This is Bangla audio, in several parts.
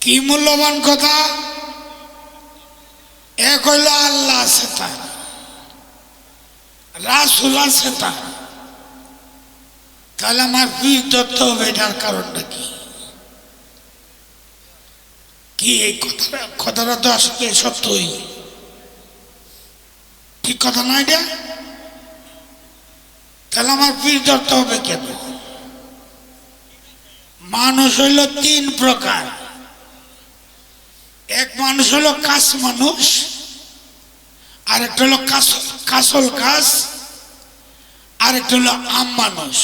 কি মূল্যবান কথা? এক হইল আল্লাহ আছে তার রাসুল তাহলে আমার পীর ধরতে হবে? এটার কারণটা কি? কি এই কথাটা? কথাটা তো আসলে সত্যই। ঠিক কথা না এটা? তাহলে আমার পীর ধরতে হবে কেন? মানুষ হইল তিন প্রকার। এক মানুষ হলো কাস মানুষ আর একটা হলো কাসল কাসল কাস আর একটা হলো আম মানুষ।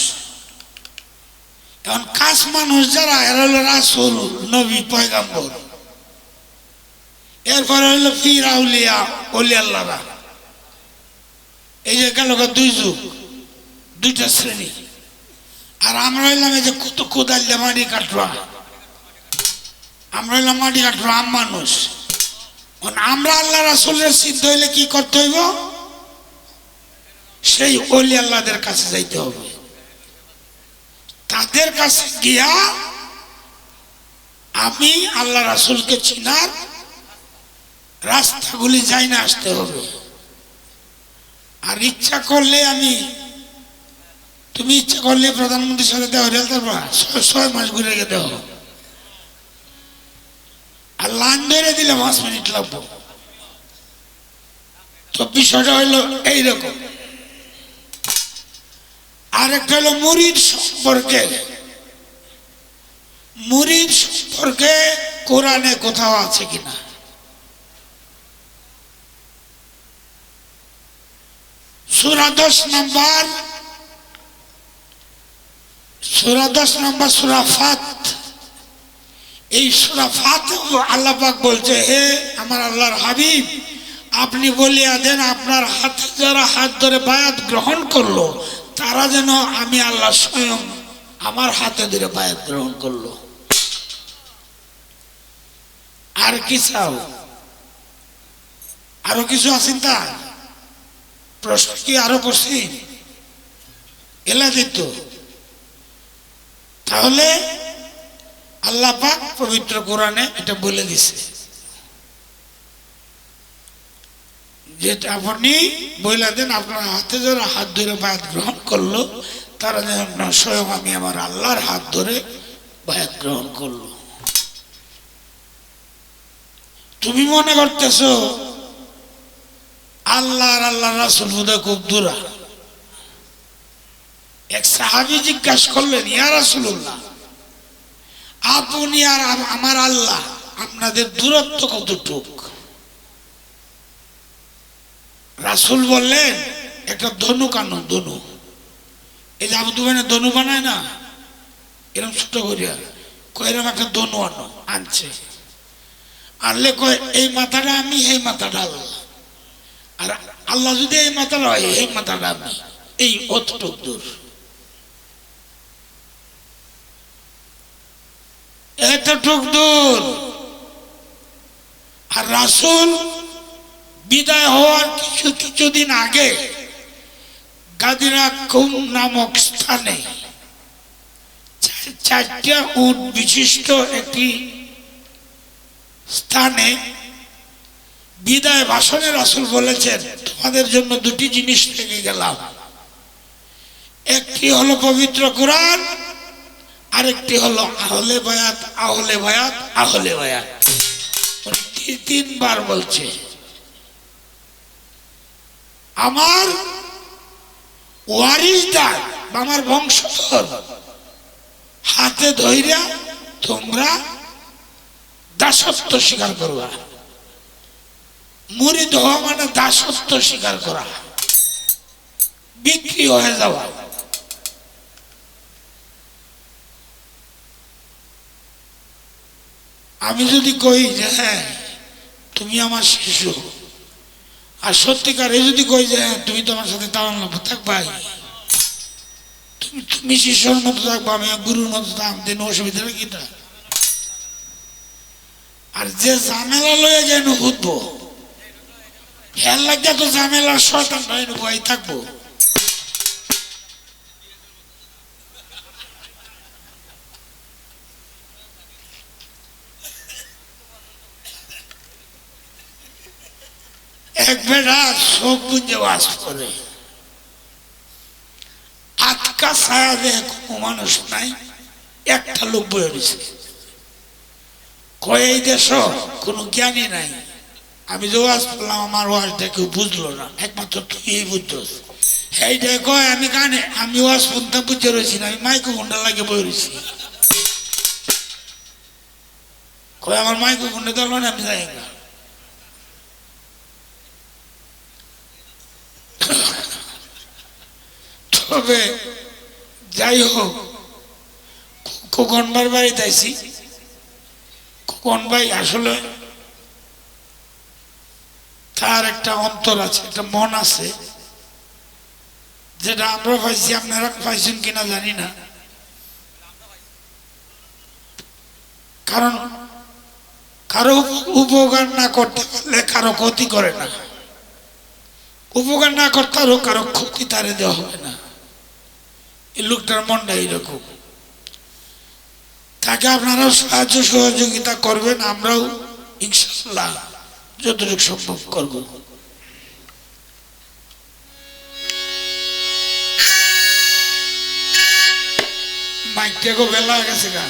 এখন কাস মানুষ যারা, এরা হলো রাসুল, নবী, পয়গাম্বর। এরপরে হলো ফির আউলিয়া অলিয়াল্লারা এই যে গেল দুই যুগ, দুইটা শ্রেণি। আর আমরা হইলাম এই যে কত, কোদাল দিয়ে মাটি কাটরা। আমরা হইলাম মাটি কাটরা আম মানুষ। আমরা আল্লাহ রাসুলের সিদ্ধ হইলে কি করতে হইব? সেই অলি আল্লাহদের কাছে যাইতে হবে। তাদের কাছে গিয়া আমি আল্লাহ রাসুলকে চিনার রাস্তাগুলি যাই না আসতে হবে। আর ইচ্ছা করলে আমি, তুমি ইচ্ছা করলে প্রধানমন্ত্রীর সাথে দেওয়া রেলতে পারবা ছয়- মাস ঘুরে দেওয়া আর লাইন ধরে দিলে পাঁচ মিনিট লাগবো। তো বিষয়টা হইল এইরকম। আর একটা হলো মুরিদ সম্পর্কে। মুরিদ সম্পর্কে কোরআনে কোথাও আছে কিনা? সুরা দশ নম্বর, সুরা দশ নম্বর সুরা ফাত এই সুরা ফাত আল্লাহ বলছে, হে আমার আল্লাহর হাবিব, আপনি বলিয়া দেন, আপনার হাতে যারা হাত ধরে বায়াত গ্রহণ করল, তারা যেন আমি আল্লাহ স্বয়ং আমার হাতে ধরে বায়াত গ্রহণ করল। আর কি চাও? আরও কিছু আছেন তা? প্রশ্ন কি আরও করছি? এলা দিত। তাহলে আল্লাহ পাক পবিত্র কোরআনে এটা বলে দিছে। যেটা আপনি বইলা দেন, আপনার হাতে যারা হাত ধরে বায়াত গ্রহণ করল, তারা যেন স্বয়ং আমি আমার আল্লাহর হাত ধরে বায়াত গ্রহণ করল। তুমি মনে করতেছ, আল্লাহ আল্লাহ রাসুল বোধহয় খুব দূরা। এক সাহাবি জিজ্ঞাসা করলেন, ইয়া রাসুল্লাহ আপনি আর আমার আল্লাহ, আপনাদের দূরত্ব কতটুক? রাসুল বললেন, একটা ধনু কানো, ধনু। এই যে আবু দুবাইনে ধনু বানায় না এরকম ছোট করিয়া। কইরকম একটা ধনু আনো, আনছে। আনলে কয়, এই মাথাটা আমি, এই মাথাটা আল্লাহ। আর আল্লাহ যদি এই মাথাটা হয়, এই মাথাটা আমি। এই অতটুক দূর। এতটুক দূর। আর রাসুল বিদায় হওয়ার কিছু কিছুদিন আগে গাদিরা কুম নামক স্থানে চারটা উট বিশিষ্ট একটি স্থানে বিদায় ভাষণে রাসুল বলেছেন, তোমাদের জন্য দুটি জিনিস থেকে গেলাম। একটি হলো পবিত্র কোরআন আরেকটি হলো আহলে বায়াত আহলে বায়াত আহলে বায়াত। তিনবার বলছে আমার ওয়ারিসদার আমার বংশধর হাতে ধইরা তোমরা দাসত্ব স্বীকার করবা। মুরিদ ধোয়া মানে দাসত্ব স্বীকার করা। বিক্রি হয়ে যাওয়া। আমি যদি কই যে হ্যাঁ তুমি আমার শিশু, আর সত্যিকারে যদি কই যে হ্যাঁ তুমি তোমার সাথে তাওয়ান থাকবাই, তুমি তুমি শিশুর মতো থাকব, আমি গুরুর মতো থাকব, দিন অসুবিধা কিটা আর যে ঝামেলা লয়ে যায় উঠবো হেল লাগে তো ঝামেলার শয়তান নয় ভয় থাকব। এক বেটা চোখ বুঝে বাস করে। আটকা ছায়া দেয় কোনো মানুষ নাই, একটা লোক বয়ে রয়েছে। কয়ে, এই দেশ কোনো জ্ঞানী নাই। আমি যে ওয়াজ করলাম, আমার ওয়াজটা কেউ বুঝলো না। একমাত্র তুই বুঝছস। এইটা কয়, আমি গানে আমি ওয়াজ শুনতে বুঝতে রয়েছি না, আমি মাইকো ঘণ্টা লাগে বই রয়েছি। কয়, আমার মাইকো ঘণ্টা দিল আমি যাই না। তবে যাই হোক, খোকনবার বাড়িতে আইছি। খোকন ভাই আসলে তার একটা অন্তর আছে, একটা মন আছে, যেটা আমরা পাইছি, আপনারা পাইছেন কিনা জানি না। কারণ কারও উপকার না করতে পারলে কারও ক্ষতি করে না। উপকার না করতে কারও ক্ষতি তারে দেওয়া হবে না। এই লোকটার মনটা এইরকম তাকে আপনারাও সাহায্য সহযোগিতা করবেন, আমরাও ইনশাল্লাহ যতটুকু সম্ভব করব। মাইকটাকে বেলা গেছে গা।